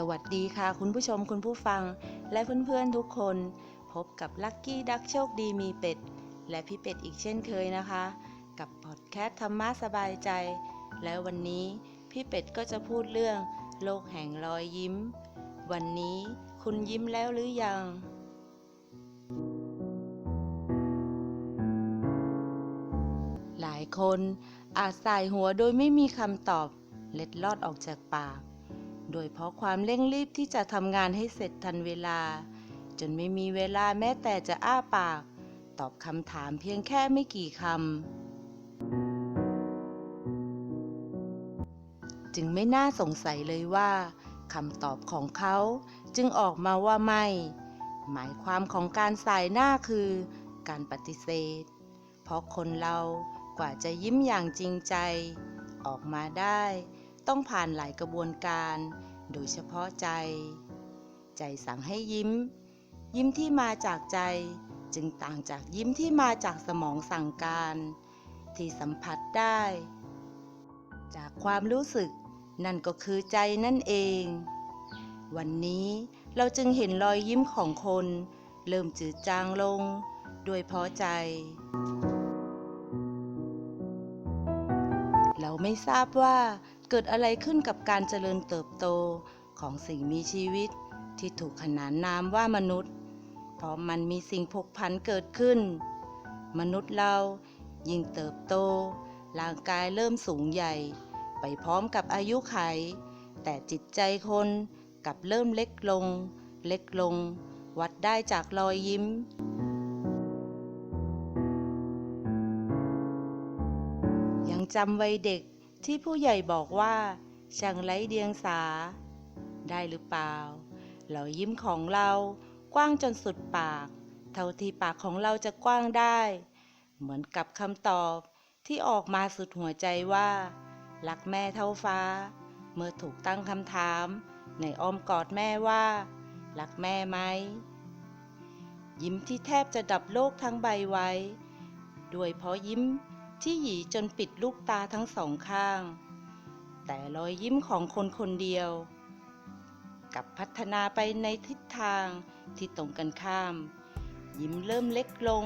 สวัสดีค่ะ คุณผู้ชมคุณผู้ฟัง และเพื่อนๆทุกคน พบกับลั c กี้ดักโชคดีมีเป็ด และพี่เป็ดอีกเช่นเคยนะคะ กับพอดแคสต์ธรรมะสบายใจ แล้ววันนี้พี่เป็ดก็จะพูดเรื่อง โลกแห่งรอยยิ้ม วันนี้คุณยิ้มแล้วหรือยังหลายคนอาจสายหัวโดยไม่มีคำตอบ เล็ดลอดออกจากปาก โดยเพราะความเร่งรีบที่จะทำงานให้เสร็จทันเวลา จนไม่มีเวลาแม้แต่จะอ้าปาก ตอบคำถามเพียงแค่ไม่กี่คำจึงไม่น่าสงสัยเลยว่าคำตอบของเขาจึงออกมาว่าไม่ หมายความของการสายหน้าคือการปฏิเสธ เพราะคนเรากว่าจะยิ้มอย่างจริงใจ ออกมาได้ ต้องผ่านหลายกระบวนการ โดยเฉพาะใจ ใจสั่งให้ยิ้ม ยิ้มที่มาจากใจ จึงต่างจากยิ้มที่มาจากสมองสั่งการ ที่สัมผัสได้ จากความรู้สึกนั่นก็คือใจนั่นเอง วันนี้เราจึงเห็นรอยยิ้มของคน เริ่มจืดจางลง ด้วยเพราะใจ เราไม่ทราบว่า เกิดอะไรขึ้นกับการเจริญเติบโตของสิ่งมีชีวิต ที่ถูกขนานนามว่ามนุษย์ เพราะมันมีสิ่งผกพันเกิดขึ้น มนุษย์เรายิ่งเติบโต ร่างกายเริ่มสูงใหญ่ ไปพร้อมกับอายุไข แต่จิตใจคนกับเริ่มเล็กลง เล็กลง วัดได้จากรอยยิ้มยังจำวัยเด็ก ที่ผู้ใหญ่บอกว่า ช่างไร้เดียงสา ได้หรือเปล่า เรายิ้มของเรากว้างจนสุดปาก เท่าที่ปากของเราจะกว้างได้ เหมือนกับคำตอบที่ออกมาสุดหัวใจว่า รักแม่เท่าฟ้า เมื่อถูกตั้งคำถาม ในอ้อมกอดแม่ว่า รักแม่ไหม ยิ้มที่แทบจะดับโลกทั้งใบไว้ ด้วยเพราะยิ้ม ที่หยีจนปิดลูกตาทั้งสองข้าง แต่รอยยิ้มของคนคนเดียว กับพัฒนาไปในทิศทางที่ตรงกันข้าม ยิ้มเริ่มเล็กลง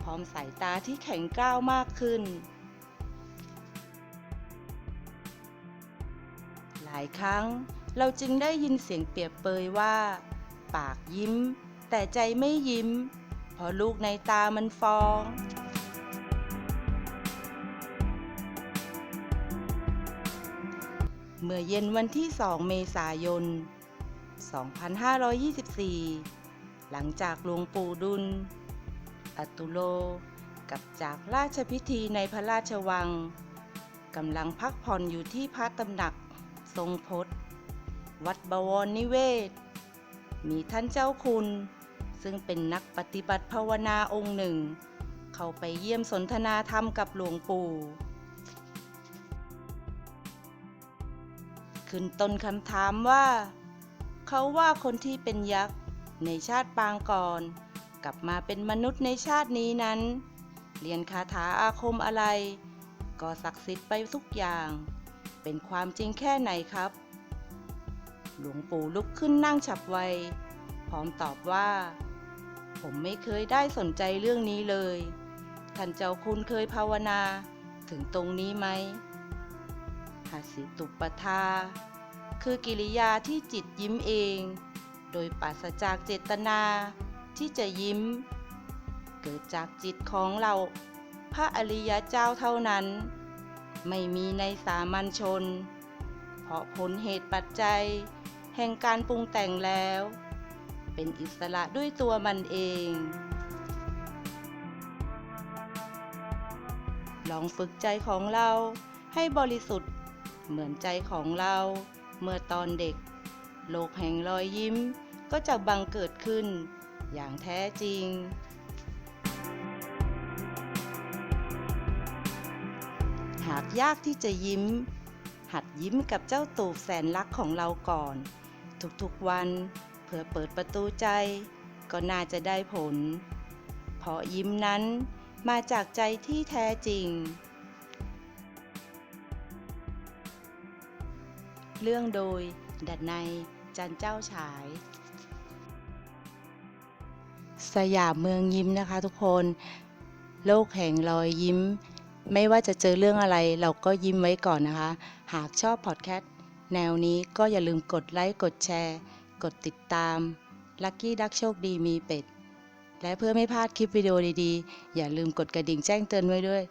พร้อมสายตาที่แข็งกร้าวมากขึ้น หลายครั้งเราจึงได้ยินเสียงเปรียบเปยว่า ปากยิ้ม แต่ใจไม่ยิ้ม เพราะลูกในตามันฟอง มื่อเย็นวันที่ 2 เมษายน 2524 หลังจากหลวงปู่ดุลอตุโลกับจากราชพิธีในพระราชวังกำลังพักผ่อนอยู่ที่พระตำหนักทรงพจน์วัดบวรนิเวศ มีท่านเจ้าคุณ ซึ่งเป็นนักปฏิบัติภาวนาองค์หนึ่ง เข้าไปเยี่ยมสนทนาธรรมกับหลวงปู่ ขึ้นต้นคำถามว่า เขาว่าคนที่เป็นยักษ์ในชาติปางก่อน กลับมาเป็นมนุษย์ในชาตินี้นั้น เรียนคาถาอาคมอะไร ก็ศักดิ์สิทธิ์ไปทุกอย่าง เป็นความจริงแค่ไหนครับ หลวงปู่ลุกขึ้นนั่งฉับไว พร้อมตอบว่า ผมไม่เคยได้สนใจเรื่องนี้เลย ท่านเจ้าคุณเคยภาวนา ถึงตรงนี้ไหม หสิตุปทา คือกิริยาที่จิตยิ้มเอง โดยปราศจากเจตนาที่จะยิ้ม เกิดจากจิตของเราพระอริยเจ้าเท่านั้น ไม่มีในสามัญชน เพราะผลเหตุปัจจัย แห่งการปรุงแต่งแล้ว เป็นอิสระด้วยตัวมันเอง ลองฝึกใจของเราให้บริสุทธิ์ เหมือนใจของเรา เมื่อตอนเด็ก โลกแห่งรอยยิ้มก็จะบังเกิดขึ้น อย่างแท้จริง หากยากที่จะยิ้ม หัดยิ้มกับเจ้าตูบแสนรักของเราก่อน ทุกๆวันเพื่อเปิดประตูใจ ก็น่าจะได้ผล เพราะยิ้มนั้นมาจากใจที่แท้จริง เรื่องโดย ดัดในจันเจ้าฉาย สยามเมืองยิ้มนะคะทุกคน โลกแห่งรอยยิ้ม ไม่ว่าจะเจอเรื่องอะไรเราก็ยิ้มไว้ก่อนนะคะ หากชอบพอดแคสต์แนวนี้ก็อย่าลืมกดไลค์ กดแชร์ กดติดตาม Lucky Duck โชคดีมีเป็ด และเพื่อไม่พลาดคลิปวิดีโอดีๆ อย่าลืมกดกระดิ่งแจ้งเตือนไว้ด้วย